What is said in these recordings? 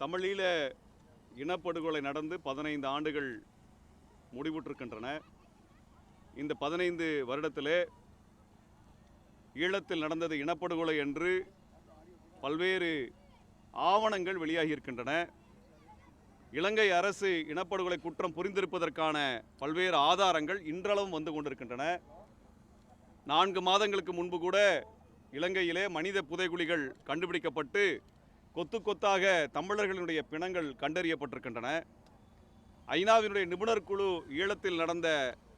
தமிழீழ இனப்படுகொலை நடந்து பதினைந்து ஆண்டுகள் முடிவுற்றிருக்கின்றன. இந்த பதினைந்து வருடத்திலே ஈழத்தில் நடந்தது இனப்படுகொலை என்று பல்வேறு ஆவணங்கள் வெளியாகி இருக்கின்றன இலங்கை அரசு இனப்படுகொலை குற்றம் புரிந்திருப்பதற்கான பல்வேறு ஆதாரங்கள் இன்றளவும் வந்து கொண்டிருக்கின்றன. நான்கு மாதங்களுக்கு முன்பு கூட இலங்கையிலே மனித புதைகுழிகள் கண்டுபிடிக்கப்பட்டு கொத்து கொத்தாக தமிழர்களினுடைய பிணங்கள் கண்டறியப்பட்டிருக்கின்றன. ஐநாவினுடைய நிபுணர் குழு ஈழத்தில் நடந்த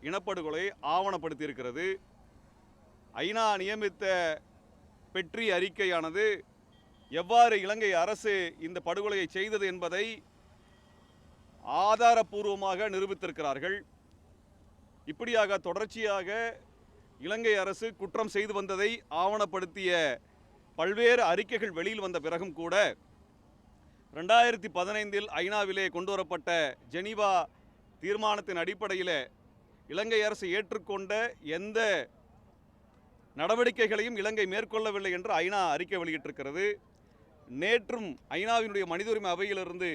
இனப்படுகொலை ஆவணப்படுத்தியிருக்கிறது. ஐநா நியமித்த பெற்றி அறிக்கையானது எவ்வாறு இலங்கை அரசு இந்த படுகொலையை செய்தது என்பதை ஆதாரபூர்வமாக நிரூபித்திருக்கிறார்கள். இப்படியாக தொடர்ச்சியாக இலங்கை அரசு குற்றம் செய்து வந்ததை ஆவணப்படுத்திய பல்வேறு அறிக்கைகள் வெளியில் வந்த பிறகும் கூட ரெண்டாயிரத்தி பதினைந்தில் ஐநாவிலே கொண்டு வரப்பட்ட ஜெனீவா தீர்மானத்தின் அடிப்படையில் இலங்கை அரசு ஏற்றுக்கொண்ட எந்த நடவடிக்கைகளையும் இலங்கை மேற்கொள்ளவில்லை என்று ஐநா அறிக்கை வெளியிட்டிருக்கிறது. நேற்றும் ஐநாவினுடைய மனித உரிமை அவையிலிருந்து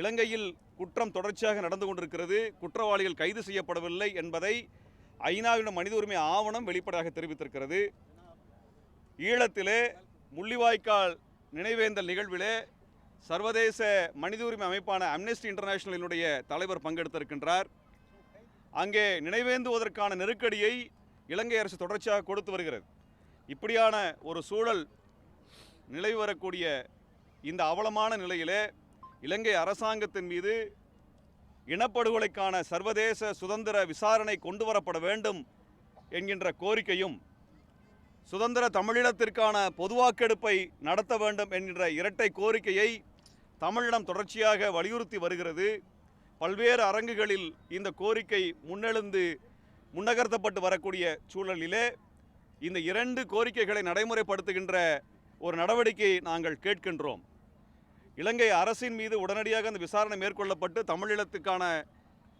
இலங்கையில் குற்றம் தொடர்ச்சியாக நடந்து கொண்டிருக்கிறது. குற்றவாளிகள் கைது செய்யப்படவில்லை என்பதை ஐநாவின் மனித உரிமை ஆவணம் வெளிப்படையாக தெரிவித்திருக்கிறது. ஈழத்திலே முள்ளிவாய்க்கால் நினைவேந்தல் நிகழ்விலே சர்வதேச மனித உரிமை அமைப்பான அம்னெஸ்டி இன்டர்நேஷனலினுடைய தலைவர் பங்கெடுத்திருக்கின்றார். அங்கே நினைவேந்துவதற்கான நெருக்கடியை இலங்கை அரசு தொடர்ச்சியாக கொடுத்து வருகிறது. இப்படியான ஒரு சூழல் நிலவி வரக்கூடிய இந்த அவலமான நிலையிலே இலங்கை அரசாங்கத்தின் மீது இனப்படுகொலைக்கான சர்வதேச சுதந்திர விசாரணை கொண்டு வரப்பட வேண்டும் என்கின்ற கோரிக்கையும் சுதந்திர தமிழீழத்திற்கான பொதுவாக்கெடுப்பை நடத்த வேண்டும் என்கின்ற இரட்டை கோரிக்கையை தமிழிடம் தொடர்ச்சியாக வலியுறுத்தி வருகிறது. பல்வேறு அரங்குகளில் இந்த கோரிக்கை முன்னெழுந்து முன்னகர்த்தப்பட்டு வரக்கூடிய சூழலிலே இந்த இரண்டு கோரிக்கைகளை நடைமுறைப்படுத்துகின்ற ஒரு நடவடிக்கையை நாங்கள் கேட்கின்றோம். இலங்கை அரசின் மீது உடனடியாக அந்த விசாரணை மேற்கொள்ளப்பட்டு தமிழீழத்துக்கான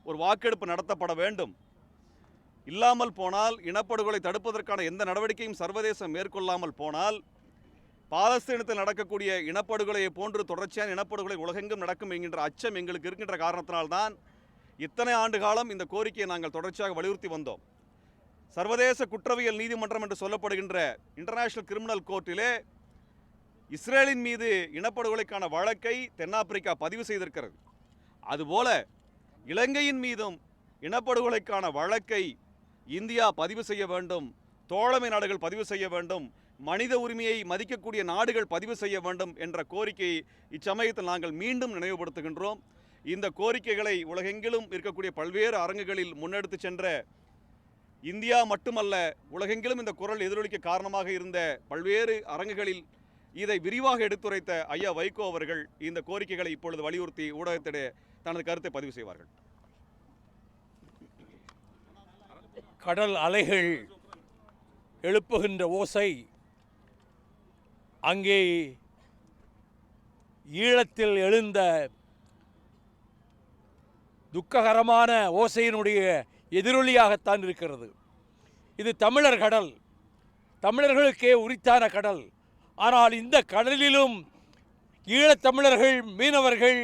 ஒரு வாக்கெடுப்பு நடத்தப்பட வேண்டும். இல்லாமல் போனால் இனப்படுகொலை தடுப்பதற்கான எந்த நடவடிக்கையும் சர்வதேசம் மேற்கொள்ளாமல் போனால் பாலஸ்தீனத்தில் நடக்கக்கூடிய இனப்படுகொலையை போன்று தொடர்ச்சியான இனப்படுகொலை உலகெங்கும் நடக்கும் என்கின்ற அச்சம் எங்களுக்கு இருக்கின்ற காரணத்தினால்தான் இத்தனை ஆண்டு காலம் இந்த கோரிக்கையை நாங்கள் தொடர்ச்சியாக வலியுறுத்தி வந்தோம். சர்வதேச குற்றவியல் நீதிமன்றம் என்று சொல்லப்படுகின்ற இன்டர்நேஷனல் கிரிமினல் கோர்ட்டிலே இஸ்ரேலின் மீது இனப்படுகொலைக்கான வழக்கை தென்னாப்பிரிக்கா பதிவு செய்திருக்கிறது. அதுபோல இலங்கையின் மீதும் இனப்படுகொலைக்கான வழக்கை இந்தியா பதிவு செய்ய வேண்டும் தோழமை நாடுகள் பதிவு செய்ய வேண்டும் மனித உரிமையை மதிக்கக்கூடிய நாடுகள் பதிவு செய்ய வேண்டும் என்ற கோரிக்கையை இச்சமயத்தில் நாங்கள் மீண்டும் நினைவுபடுத்துகின்றோம். இந்த கோரிக்கைகளை உலகெங்கிலும் இருக்கக்கூடிய பல்வேறு அரங்குகளில் முன்னெடுத்து சென்ற இந்தியா மட்டுமல்ல உலகெங்கிலும் இந்த குரல் எதிரொலிக்க காரணமாக இருந்த பல்வேறு அரங்குகளில் இதை விரிவாக எடுத்துரைத்த ஐயா வைகோ அவர்கள் இந்த கோரிக்கைகளை இப்பொழுது வலியுறுத்தி ஊடகத்திடையே தனது கருத்தை பதிவு செய்வார்கள். கடல் அலைகள் எழுப்புகின்ற ஓசை அங்கே ஈழத்தில் எழுந்த துக்ககரமான ஓசையினுடைய எதிரொலியாகத்தான் இருக்கிறது. இது தமிழர் கடல். தமிழர்களுக்கே உரித்தான கடல். ஆனால் இந்த கடலிலும் ஈழத்தமிழர்கள் மீனவர்கள்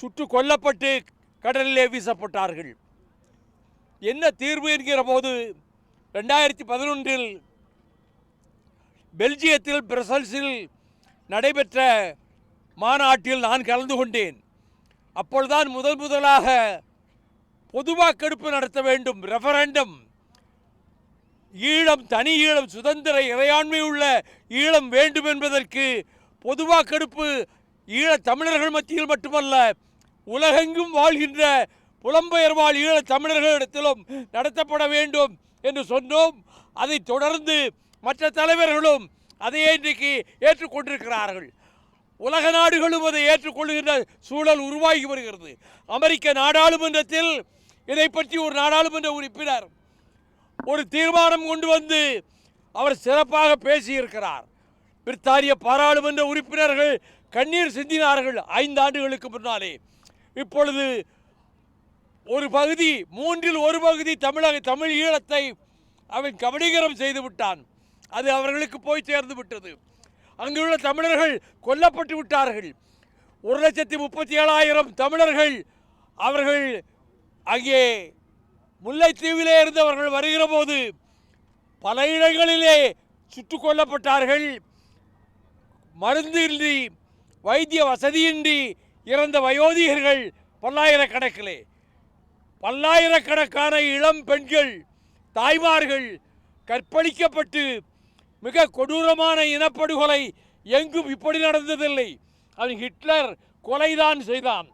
சுட்டு கொல்லப்பட்டு கடலிலே வீசப்பட்டார்கள். என்ன தீர்வு என்கிற போது ரெண்டாயிரத்தி பதினொன்றில் பெல்ஜியத்தில் பிரசல்ஸில் நடைபெற்ற மாநாட்டில் நான் கலந்து கொண்டேன். அப்பொழுதுதான் முதல் முதலாக பொதுவாக்கெடுப்பு நடத்த வேண்டும். ரெஃபரண்டம் ஈழம் தனி ஈழம் சுதந்திர இறையாண்மை உள்ள ஈழம் வேண்டும் என்பதற்கு பொதுவாக்கெடுப்பு ஈழத் தமிழர்கள் மத்தியில் மட்டுமல்ல உலகெங்கும் வாழ்கின்ற புலம்பெயர்வாழ் ஈழத் தமிழர்களிடத்திலும் நடத்தப்பட வேண்டும் என்று சொன்னோம். அதைத் தொடர்ந்து மற்ற தலைவர்களும் அதையே இன்றைக்கு ஏற்றுக்கொண்டிருக்கிறார்கள். உலக நாடுகளும் அதை ஏற்றுக்கொள்கின்ற சூழல் உருவாகி வருகிறது. அமெரிக்க நாடாளுமன்றத்தில் இதை பற்றி ஒரு நாடாளுமன்ற உறுப்பினர் ஒரு தீர்மானம் கொண்டு வந்து அவர் சிறப்பாக பேசியிருக்கிறார். பிரித்தானிய பாராளுமன்ற உறுப்பினர்கள் கண்ணீர் சிந்தினார்கள் ஐந்து ஆண்டுகளுக்கு முன்னாலே. இப்பொழுது ஒரு பகுதி மூன்றில் ஒரு பகுதி தமிழக தமிழ் ஈழத்தை அவன் கபடீகரம் செய்து விட்டான். அது அவர்களுக்கு போய் சேர்ந்து விட்டது. அங்குள்ள தமிழர்கள் கொல்லப்பட்டு விட்டார்கள். ஒரு லட்சத்தி முப்பத்தி ஏழாயிரம் தமிழர்கள் அவர்கள் அங்கே முல்லைத்தீவிலே இருந்து அவர்கள் வருகிற போது பல இடங்களிலே சுட்டுக் கொல்லப்பட்டார்கள். மருந்து இன்றி வைத்திய வசதியின்றி இறந்த வயோதிகர்கள் பல்லாயிரக்கணக்கிலே. பல்லாயிரக்கணக்கான இளம் பெண்கள் தாய்மார்கள் கற்பழிக்கப்பட்டு மிக கொடூரமான இனப்படுகொலை எங்கும் இப்படி நடந்ததில்லை. அவன் ஹிட்லர் கொலைதான் செய்தான்.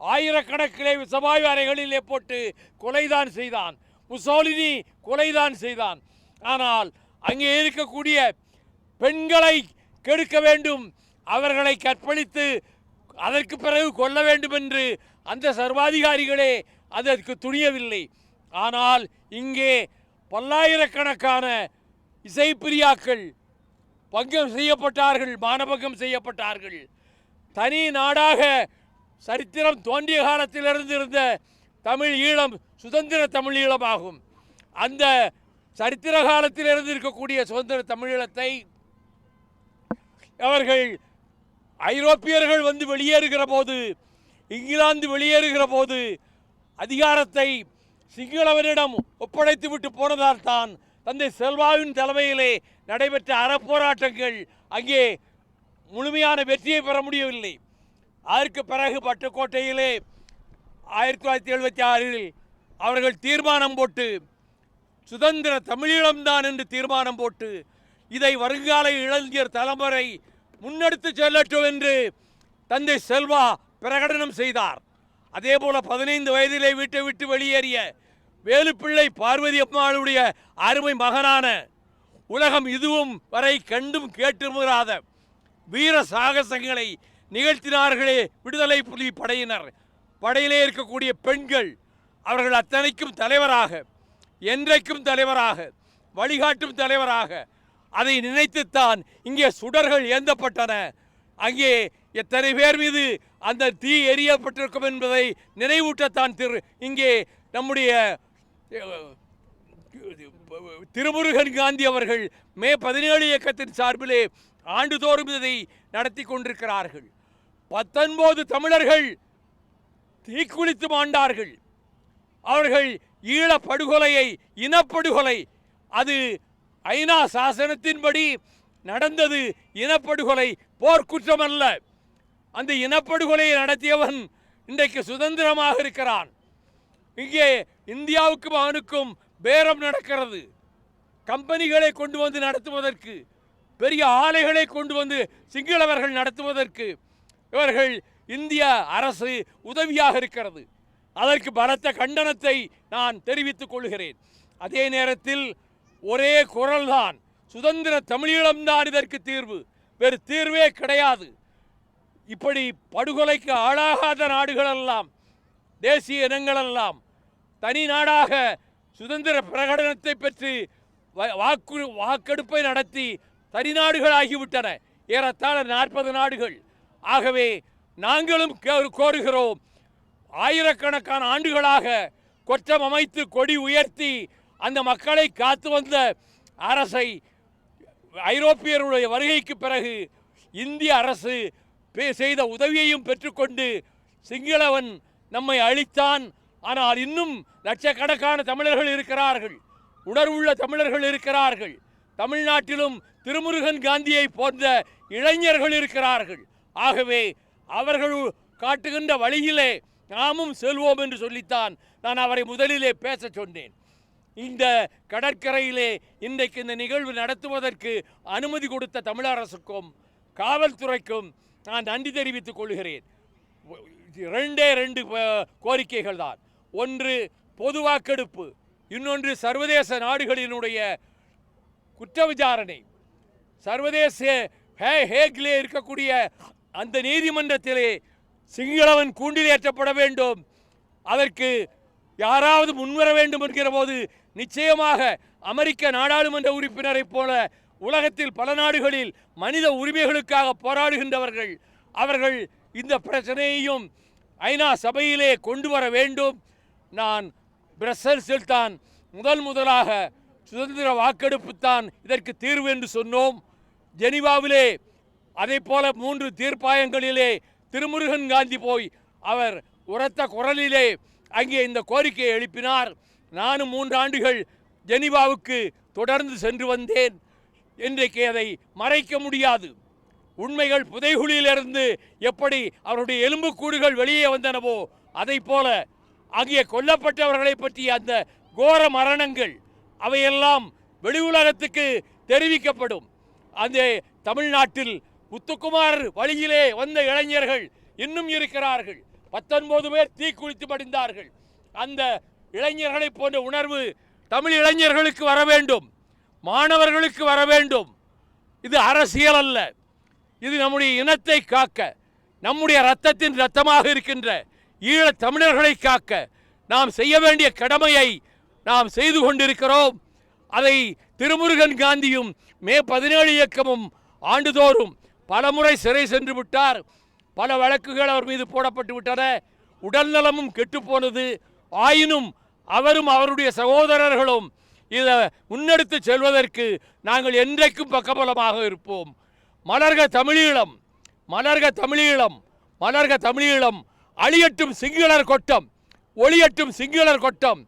ஆயிரக்கணக்கிலே சபாய் அறைகளிலே போட்டு கொலைதான் செய்தான். முசோலினி கொலைதான் செய்தான். ஆனால் அங்கே இருக்கக்கூடிய பெண்களை கெடுக்க வேண்டும். அவர்களை கற்பழித்து அதற்கு பிறகு கொல்ல வேண்டும் என்று அந்த சர்வாதிகாரிகளே அதற்கு துணியவில்லை. ஆனால் இங்கே பல்லாயிரக்கணக்கான இசைப்பிரியாக்கள் பங்கம் செய்யப்பட்டார்கள் மானபங்கம் செய்யப்பட்டார்கள். தனி நாடாக சரித்திரம் தோன்றிய காலத்திலிருந்து இருந்த தமிழ் ஈழம் சுதந்திர தமிழ் ஈழமாகும். அந்த சரித்திர காலத்திலிருந்து இருக்கக்கூடிய சுதந்திர தமிழீழத்தை அவர்கள் ஐரோப்பியர்கள் வந்து வெளியேறுகிற போது இங்கிலாந்து வெளியேறுகிற போது அதிகாரத்தை சிங்களவனிடம் ஒப்படைத்து விட்டு போனதால் தான் தந்தை செல்வாவின் தலைமையிலே நடைபெற்ற அறப்போராட்டங்கள் அங்கே முழுமையான வெற்றியை பெற முடியவில்லை. அதற்கு பிறகு பட்டுக்கோட்டையிலே ஆயிரத்தி தொள்ளாயிரத்தி எழுபத்தி ஆறில் அவர்கள் தீர்மானம் போட்டு சுதந்திர தமிழீழம்தான் என்று தீர்மானம் போட்டு இதை வருங்கால இளைஞர் தலைமுறை முன்னெடுத்து செல்லட்டும் என்று தந்தை செல்வா பிரகடனம் செய்தார். அதே போல பதினைந்து வயதிலே வீட்டை விட்டு வெளியேறிய வேலுப்பிள்ளை பார்வதி அம்மாளுடைய அருமை மகனான உலகம் இதுவும் வரை கண்டும் கேட்டுமுறாத வீர சாகசங்களை நிகழ்த்தினார்களே விடுதலை புலி படையினர். படையிலே இருக்கக்கூடிய பெண்கள் அவர்கள் அத்தனைக்கும் தலைவராக என்றைக்கும் தலைவராக வழிகாட்டும் தலைவராக அதை நினைத்துத்தான் இங்கே சுடர்கள் ஏந்தப்பட்டன. அங்கே எத்தனை பேர் மீது அந்த தீ எரியப்பட்டிருக்கும் என்பதை நினைவூட்டத்தான் திரு இங்கே நம்முடைய திருமுருகன் காந்தி அவர்கள் மே பதினேழு இயக்கத்தின் சார்பிலே ஆண்டுதோறும் இதை நடத்தி கொண்டிருக்கிறார்கள். பத்தொன்பது தமிழர்கள் தீக்குளித்து மாண்டார்கள் அவர்கள் ஈழ படுகொலையை இனப்படுகொலை அது ஐநா சாசனத்தின்படி நடந்தது இனப்படுகொலை போர்க்குற்றம் அல்ல. அந்த இனப்படுகொலையை நடத்தியவன் இன்றைக்கு சுதந்திரமாக இருக்கிறான். இங்கே இந்தியாவுக்கும் அவனுக்கும் பேரம் நடக்கிறது. கம்பெனிகளை கொண்டு வந்து நடத்துவதற்கு பெரிய ஆலைகளை கொண்டு வந்து சிங்களவர்கள் நடத்துவதற்கு இவர்கள் இந்திய அரசு உதவியாக இருக்கிறது. அதற்கு பலத்த கண்டனத்தை நான் தெரிவித்துக் கொள்கிறேன். அதே நேரத்தில் ஒரே குரல்தான். சுதந்திர தமிழீழம்தான் இதற்கு தீர்வு. வேறு தீர்வே கிடையாது. இப்படி படுகொலைக்கு ஆளாகாத நாடுகளெல்லாம் தேசிய இனங்களெல்லாம் தனி நாடாக சுதந்திர பிரகடனத்தை பெற்று வ- வாக்கு வாக்கெடுப்பை நடத்தி தனி நாடுகளாகிவிட்டன. ஏறத்தாழ நாற்பது நாடுகள். ஆகவே நாங்களும் கோருகிறோம். ஆயிரக்கணக்கான ஆண்டுகளாக கொற்றம் அமைத்து கொடி உயர்த்தி அந்த மக்களை காத்து வந்த அரசை ஐரோப்பியருடைய வருகைக்கு பிறகு இந்திய அரசு செய்த உதவியையும் பெற்றுக்கொண்டு சிங்களவன் நம்மை அழித்தான். ஆனால் இன்னும் லட்சக்கணக்கான தமிழர்கள் இருக்கிறார்கள். உணர்வுள்ள தமிழர்கள் இருக்கிறார்கள். தமிழ்நாட்டிலும் திருமுருகன் காந்தியை போன்ற இளைஞர்கள் இருக்கிறார்கள். ஆகவே அவர்கள் காட்டுகின்ற வழியிலே நாமும் செல்வோம் என்று சொல்லித்தான் நான் அவரை முதலிலே பேச சொன்னேன். இந்த கடற்கரையிலே இன்றைக்கு இந்த நிகழ்வு நடத்துவதற்கு அனுமதி கொடுத்த தமிழ் அரசுக்கும் காவல்துறைக்கும் நான் நன்றி தெரிவித்துக் கொள்கிறேன். ரெண்டே ரெண்டு கோரிக்கைகள் தான். ஒன்று பொது வாக்கெடுப்பு. இன்னொன்று சர்வதேச நாடுகளினுடைய குற்ற விசாரணை சர்வதேச ஹே ஹேக்லே இருக்கக்கூடிய அந்த நீதிமன்றத்திலே சிங்களவன் கூண்டிலேற்றப்பட வேண்டும். அதற்கு யாராவது முன்வர வேண்டும் என்கிற போது நிச்சயமாக அமெரிக்க நாடாளுமன்ற உறுப்பினரைப் போல உலகத்தில் பல நாடுகளில் மனித உரிமைகளுக்காக போராடுகின்றவர்கள். அவர்கள் இந்த பிரச்சனையையும் ஐநா சபையிலே கொண்டு வர வேண்டும். நான் பிரசல்ஸில் தான் முதல் முதலாக சுதந்திர வாக்கெடுப்பு தான் இதற்கு தீர்வு என்று சொன்னோம். ஜெனிவாவிலே அதே போல மூன்று தீர்ப்பாயங்களிலே திருமுருகன் காந்தி போய் அவர் உரத்த குரலிலே அங்கே இந்த கோரிக்கையை எழுப்பினார். நானும் மூன்று ஆண்டுகள் ஜெனீவாவுக்கு தொடர்ந்து சென்று வந்தேன். இன்றைக்கு அதை மறைக்க முடியாது. உண்மைகள் புதைகுழியிலிருந்து எப்படி அவருடைய எலும்புக்கூடுகள் வெளியே வந்தனவோ அதைப் போல அங்கே கொல்லப்பட்டவர்களை பற்றிய அந்த கோர மரணங்கள் அவையெல்லாம் வெளி உலகத்துக்கு தெரிவிக்கப்படும். அந்த தமிழ்நாட்டில் முத்துக்குமார் வழியிலே வந்த இளைஞர்கள் இன்னும் இருக்கிறார்கள். பத்தொன்பது பேர் தீக்குளித்து மடிந்தார்கள். அந்த இளைஞர்களைப் போன்ற உணர்வு தமிழ் இளைஞர்களுக்கு வர வேண்டும் மாணவர்களுக்கு வர வேண்டும். இது அரசியல் அல்ல. இது நம்முடைய இனத்தை காக்க நம்முடைய ரத்தத்தின் ரத்தமாக இருக்கின்ற ஈழத் தமிழர்களை காக்க நாம் செய்ய வேண்டிய கடமையை நாம் செய்து கொண்டிருக்கிறோம். அதை திருமுருகன் காந்தியும் மே பதினேழு இயக்கமும் ஆண்டுதோறும் பலமுறை சிறை சென்று விட்டார். பல வழக்குகள் அவர் மீது போடப்பட்டு விட்டன. உடல்நலமும் கெட்டுப்போனது ஆயினும் அவரும் அவருடைய சகோதரர்களும் இதை முன்னெடுத்து செல்வதற்கு நாங்கள் என்றைக்கும் பக்கபலமாக இருப்போம். மலர்க தமிழீழம் மலர்க தமிழீழம் மலர்க தமிழீழம் அழியட்டும் சிங்களர் கொட்டம் ஒளியட்டும் சிங்களர் கொட்டம்.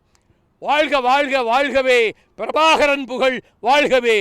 வாழ்க வாழ்க வாழ்கவே பிரபாகரன் புகழ் வாழ்கவே.